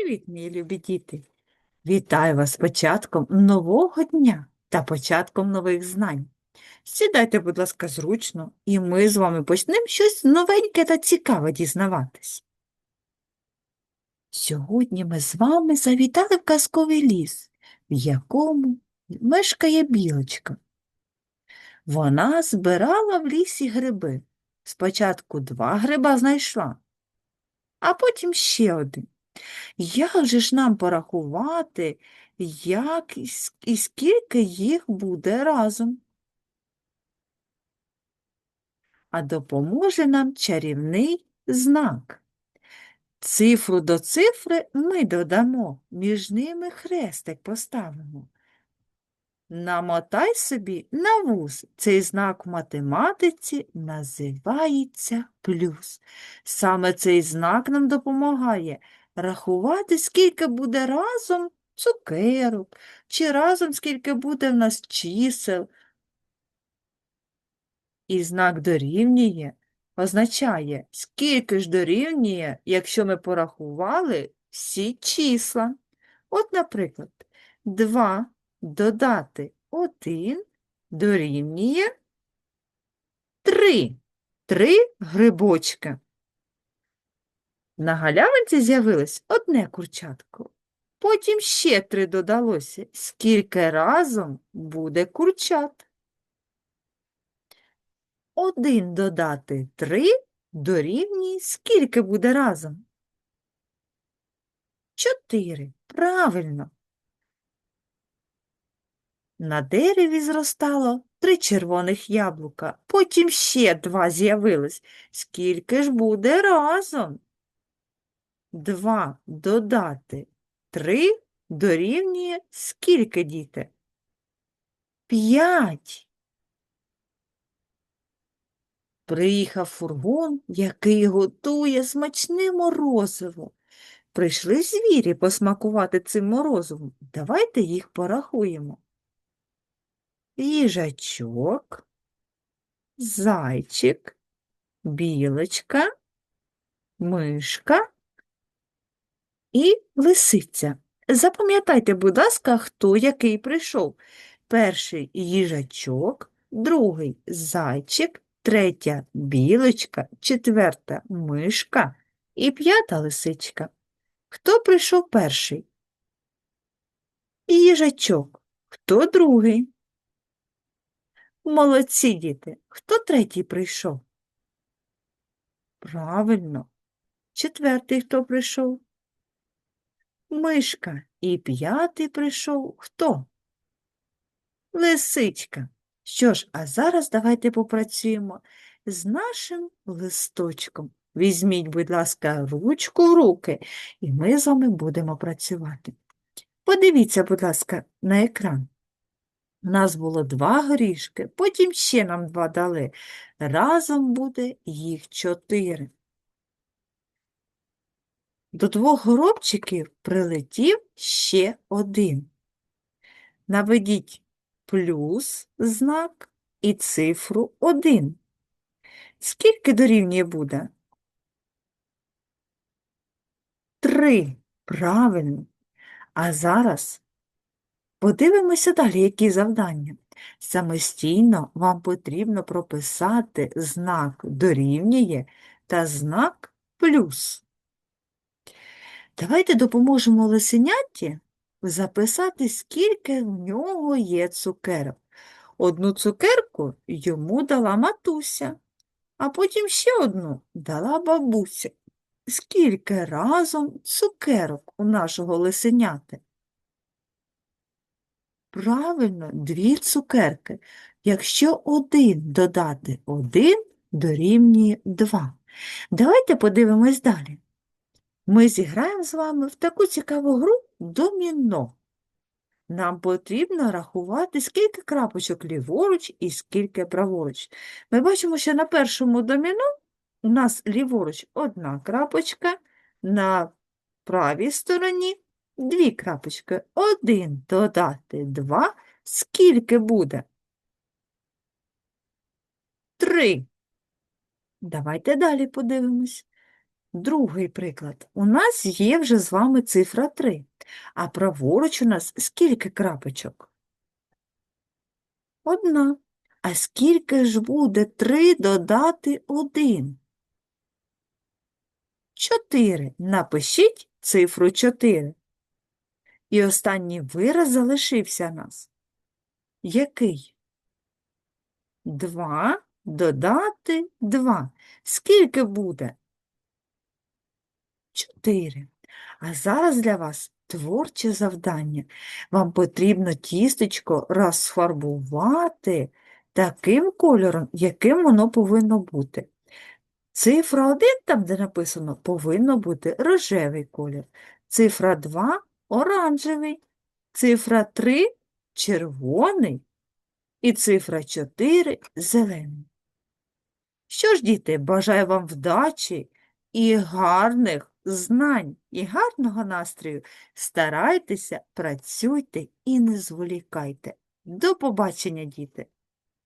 Привіт, мої любі діти! Вітаю вас початком нового дня та початком нових знань. Сідайте, будь ласка, зручно, і ми з вами почнемо щось новеньке та цікаве дізнаватись. Сьогодні ми з вами завітали в казковий ліс, в якому мешкає білочка. Вона збирала в лісі гриби. Спочатку два гриба знайшла, а потім ще один. Як же ж нам порахувати, як і скільки їх буде разом? А допоможе нам чарівний знак. Цифру до цифри ми додамо, між ними хрестик поставимо. Намотай собі на вуз. Цей знак в математиці називається плюс. Саме цей знак нам допомагає рахувати, скільки буде разом цукерок, чи разом скільки буде в нас чисел. І знак дорівнює означає, скільки ж дорівнює, якщо ми порахували всі числа. От, наприклад, 2 додати 1 дорівнює 3. 3 грибочки. На галявинці з'явилось одне курчатко. Потім ще три додалося. Скільки разом буде курчат? Один додати три дорівнює скільки буде разом? Чотири. Правильно. На дереві зростало три червоних яблука, потім ще два з'явилось. Скільки ж буде разом? Два додати три дорівнює скільки, діти? П'ять. Приїхав фургон, який готує смачне морозиво. Прийшли звірі посмакувати цим морозивом. Давайте їх порахуємо. Їжачок, зайчик, білочка, мишка і лисиця. Запам'ятайте, будь ласка, хто який прийшов. Перший їжачок, другий зайчик, третя білочка, четверта мишка і п'ята лисичка. Хто прийшов перший? Їжачок. Хто другий? Молодці, діти. Хто третій прийшов? Правильно. Четвертий хто прийшов? Мишка. І п'ятий прийшов хто? Лисичка. Що ж, а зараз давайте попрацюємо з нашим листочком. Візьміть, будь ласка, ручку в руки, і ми з вами будемо працювати. Подивіться, будь ласка, на екран. У нас було два горішки, потім ще нам два дали. Разом буде їх чотири. До двох горобчиків прилетів ще один. Наведіть плюс знак і цифру 1. Скільки дорівнює буде? Три. Правильно. А зараз подивимося далі, які завдання. Самостійно вам потрібно прописати знак дорівнює та знак плюс. Давайте допоможемо лисенятті записати, скільки в нього є цукерок. Одну цукерку йому дала матуся, а потім ще одну дала бабуся. Скільки разом цукерок у нашого лисеняти? Правильно, дві цукерки. Якщо один додати один, дорівнює два. Давайте подивимось далі. Ми зіграємо з вами в таку цікаву гру доміно. Нам потрібно рахувати, скільки крапочок ліворуч і скільки праворуч. Ми бачимо, що на першому доміно у нас ліворуч одна крапочка, на правій стороні дві крапочки. Один додати два. Скільки буде? Три. Давайте далі подивимось. Другий приклад. У нас є вже з вами цифра 3, а праворуч у нас скільки крапочок? Одна. А скільки ж буде 3 додати 1? 4. Напишіть цифру 4. І останній вираз залишився нас. Який? 2 додати 2. Скільки буде? 4. А зараз для вас творче завдання. Вам потрібно тістечко розфарбувати таким кольором, яким воно повинно бути. Цифра 1, там, де написано, повинно бути рожевий колір. Цифра 2 – оранжевий. Цифра 3 – червоний. І цифра 4 – зелений. Що ж, діти, бажаю вам вдачі і гарних знань, і гарного настрою. Старайтеся, працюйте і не зволікайте. До побачення, діти!